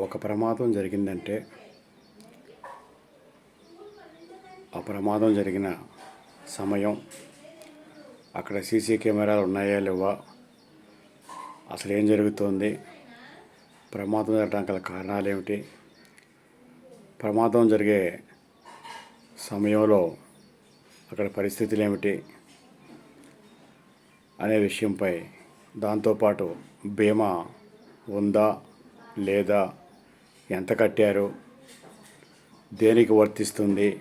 ఒక ప్రమాదం జరిగిందంటే ఆ ప్రమాదం జరిగిన సమయం అక్కడ సీసీ కెమెరాలు ఉన్నాయా లేవా? అసలు ఏం జరుగుతోంది? ప్రమాదం జరగడానికి గల కారణాలు ఏమిటి? ప్రమాదం జరిగే సమయంలో అక్కడ పరిస్థితులు ఏమిటి? అనే విషయంపై దాంతోపాటు బీమా ఉందా లేదా ఎంత కట్టారు? దేనికి వర్తిస్తుంది?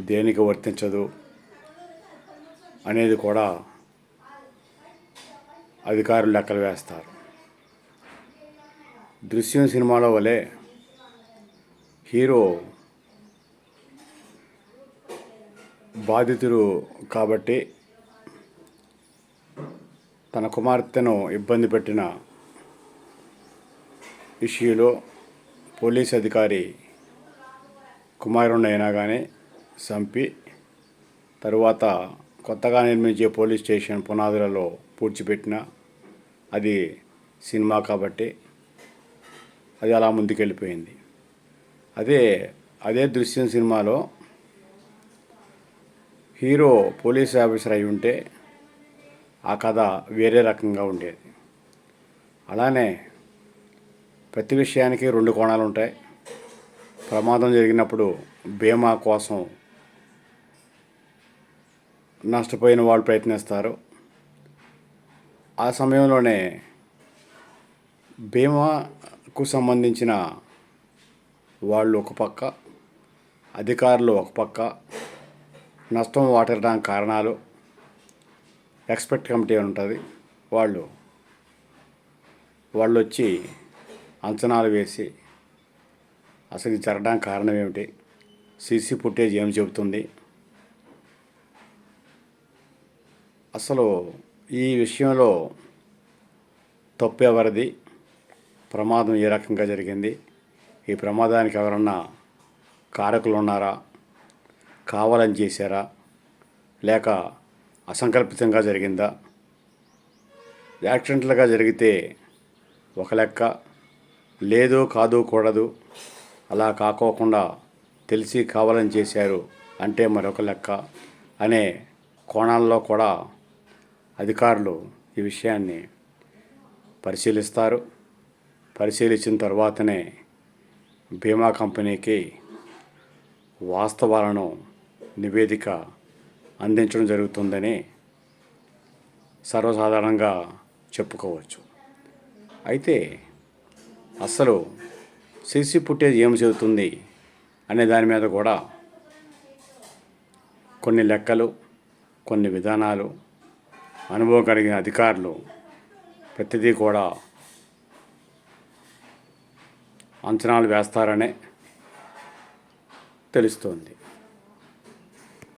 దేనికి వర్తించదు? అనేది కూడా అధికారులు లెక్కలు వేస్తారు. దృశ్యం సినిమాలో వలె హీరో బాధితుడు కాబట్టి తన కుమార్తెను ఇబ్బంది పెట్టిన ఇష్యూలో పోలీస్ అధికారి కుమారుణ్ణైనా కానీ చంపి తరువాత కొత్తగా నిర్మించే పోలీస్ స్టేషన్ పునాదులలో పూడ్చిపెట్టిన అది సినిమా కాబట్టి అది అలా ముందుకెళ్ళిపోయింది. అదే అదే దృశ్యం సినిమాలో హీరో పోలీస్ ఆఫీసర్ అయి ఉంటే ఆ కథ వేరే రకంగా ఉండేది. అలానే ప్రతి విషయానికి రెండు కోణాలు ఉంటాయి. ప్రమాదం జరిగినప్పుడు బీమా కోసం నష్టపోయిన వాళ్ళు ప్రయత్నిస్తారు. ఆ సమయంలోనే బీమాకు సంబంధించిన వాళ్ళు ఒక పక్క అధికారులు ఒక పక్క నష్టం వాటరడానికి కారణాలు ఎక్స్పెక్ట్ కమిటీ ఉంటుంది. వాళ్ళు వాళ్ళు వచ్చి అంచనాలు వేసి అసలు ఇది జరగడానికి కారణం ఏమిటి? సీసీ ఫుటేజ్ ఏం చెబుతుంది? అసలు ఈ విషయంలో తప్పెవరిది ప్రమాదం ఏ రకంగా జరిగింది? ఈ ప్రమాదానికి ఎవరన్నా కారకులు ఉన్నారా కావాలని చేశారా? లేక అసంకల్పితంగా జరిగిందా? యాక్సిడెంట్లుగా జరిగితే ఒక లెక్క లేదో కాదు కూడదు. అలా కాకోకుండా తెలిసి కావాలని చేశారు అంటే మరొక లెక్క అనే కోణాల్లో కూడా అధికారులు ఈ విషయాన్ని పరిశీలిస్తారు. పరిశీలించిన తర్వాతనే బీమా కంపెనీకి వాస్తవాలను నివేదిక అందించడం జరుగుతుందని సర్వసాధారణంగా చెప్పుకోవచ్చు. అయితే అసలు సీసీ ఫుటేజ్ ఏం చెబుతుంది అనే దాని మీద కూడా కొన్ని లెక్కలు కొన్ని విధానాలు అనుభవం కలిగిన అధికారులు ప్రతిదీ కూడా అంచనాలు వేస్తారనే తెలుస్తోంది.